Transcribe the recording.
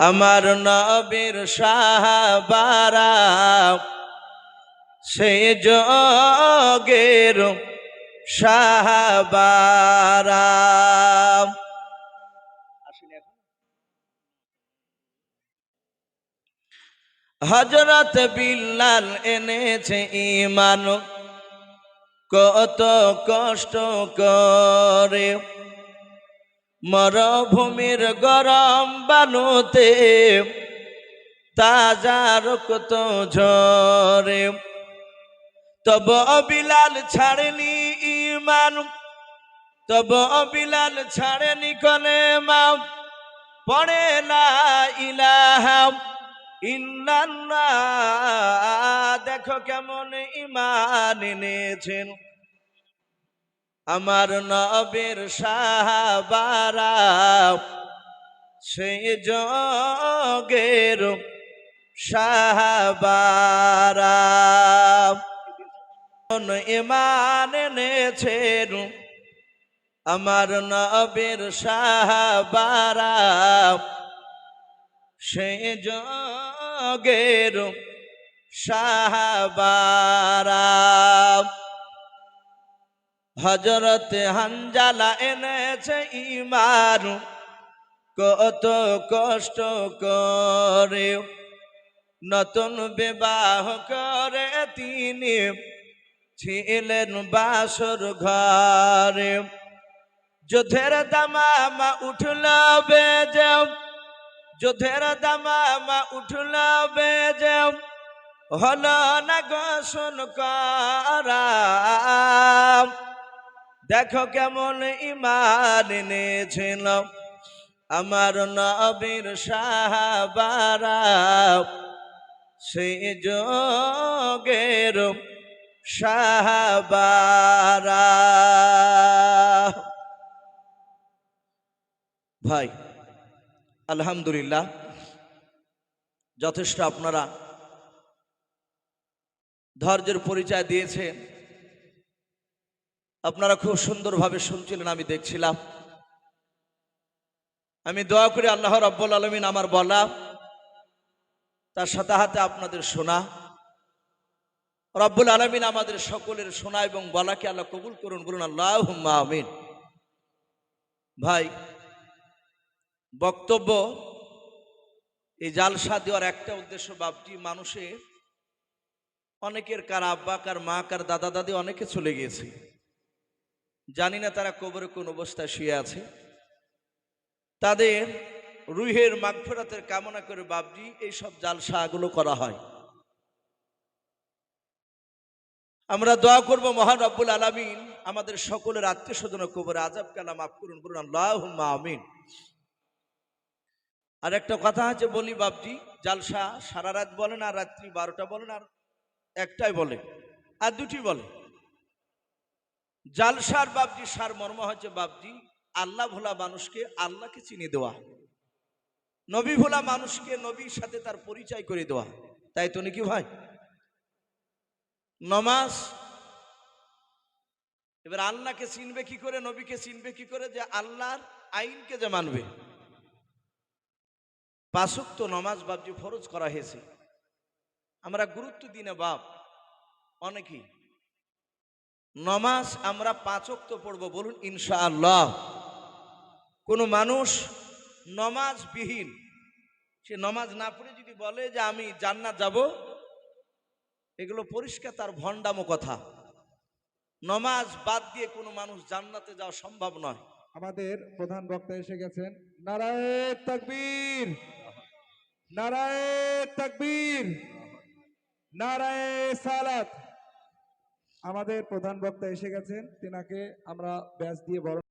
আমার নবীর সাহাবারা সে যোগের সাহাবারা। হজরত বিল্লাল এনেছে ইমান কত কষ্ট করে। মরভূমির গরম বানুতে তাজা রক্ত ঝরে। তব বিলাল ছাড়েনি ইমান তব অবিলাল ছাড়েনি কলে মা পড়ে না ইলাহা ইল্লাল্লাহ দেখো কেমন ইমান এনেছেন। আমার নবীর সাহাবারা সেই যোগের সাহাবারা। ইমান এনেছেন আমার নবীর সাহাবারা সে যোগের সাহাবারা। হজরত হানজালা এনেছে ইমান কত কষ্ট করে নতুন বিবাহ করে তিনি ছিলেন বাসর ঘরে। যুদ্ধের দামামা উঠল বেজে যুদ্ধের দামামা উঠল বেজে হল না গোসন করা। দেখো কেমন ইমান এনেছিল। আমার নবীর সাহাবারা সে যোগের সাহাবারা। ভাই, আলহামদুলিল্লাহ, যথেষ্ট আপনারা ধৈর্যের পরিচয় দিয়েছেন। আপনারা খুব সুন্দরভাবে শুনছিলেন, আমি দেখছিলাম। আমি দোয়া করি আল্লাহ রব্বুল আলমিন আমার বলা, তার সাথে হাতে আপনাদের শোনা। রব্বুল আলমিন আমাদের সকলের শোনা এবং বলাকে আল্লাহ কবুল করুন, বলুন আল্লাহ আমিন। ভাই, বক্তব্য, এই জালসা দেওয়ার একটা উদ্দেশ্য বাপটি মানুষের, অনেকের কার আব্বা, কার মা, কার দাদা, দাদি, অনেকে চলে গিয়েছে। জানি না তারা কবরে কোন অবস্থায় শুয়ে আছে। তাদের রুহের মাগফেরাতের কামনা করে বাবজি এইসব জালসাগুলো করা হয়। আমরা দোয়া করব মহান রব্বুল আলমিন আমাদের সকলের আত্মীয় স্বজন কবরে আজাব কালা মাফ করুন, বলুন আল্লাহ আমিন। আর একটা কথা আছে বলি বাবজি জালসা সারা রাত বলেন আর রাত্রি বারোটা বলেন আর একটাই বলে, আর দুটি বলে। জালসার বাবজি, সার মর্ম হচ্ছে বাবজি। আল্লাহ ভোলা মানুষকে আল্লাহকে চিনে দেওয়া। নবী ভোলা মানুষকে নবীর সাথে তার পরিচয় করে দেওয়া। তাই তো নাকি ভাই? নমাজ, এবার আল্লাহকে চিনবে কি করে, নবীকে চিনবে কি করে যে আল্লাহর আইনকে যে মানবে। পাশক তো নমাজ বাবজি ফরজ করা হয়েছে। আমরা গুরুত্ব দিই না বাপ, অনেকেই। নমাজ আমরা পাঁচক তো পড়ব, বলুন ইনশাআল্লাহ। কোনো মানুষ নমাজ বিহীন সে নমাজ না পড়ে যদি বলে যে আমি জান্নাত যাব, এগুলো পরিষ্কার তার ভণ্ডামো কথা। নমাজ বাদ দিয়ে কোনো মানুষ জান্নাতে যাওয়া সম্ভব নয়। আমাদের প্রধান বক্তা এসে গেছেন নারায়ণ তাকবীর নারায়ণ তাকবীর নারায়ণ সালাত। আমাদের প্রধান বক্তা এসে গেছেন। তেনাকে আমরা ব্যাস দিয়ে বড়